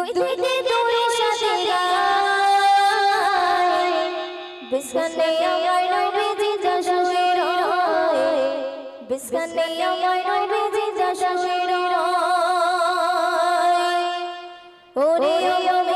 দুই থেকে দূরে সাথে গায়। বিস্কানে আমার নবীজি যশোরে রয়। বিস্কানে আমার নবীজি যশোরে রয়। ওরে আমার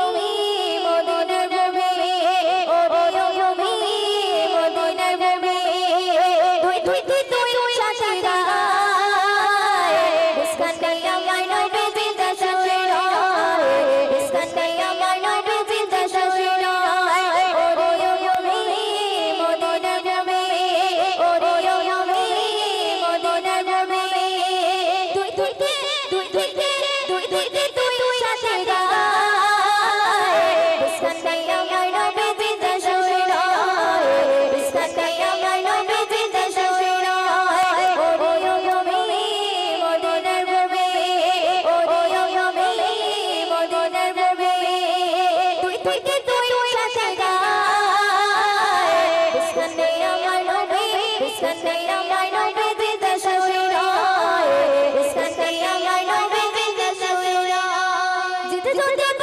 对对对。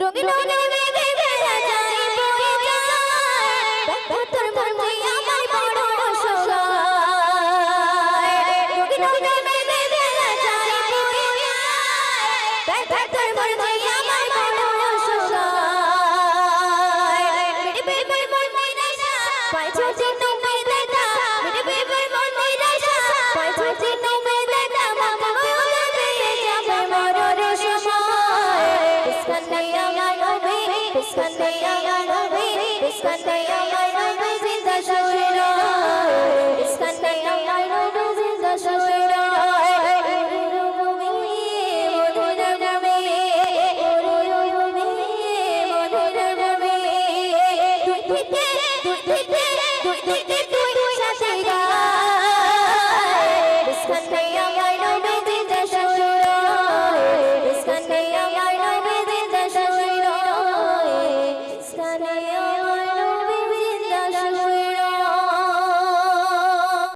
ডগিল তোর মনে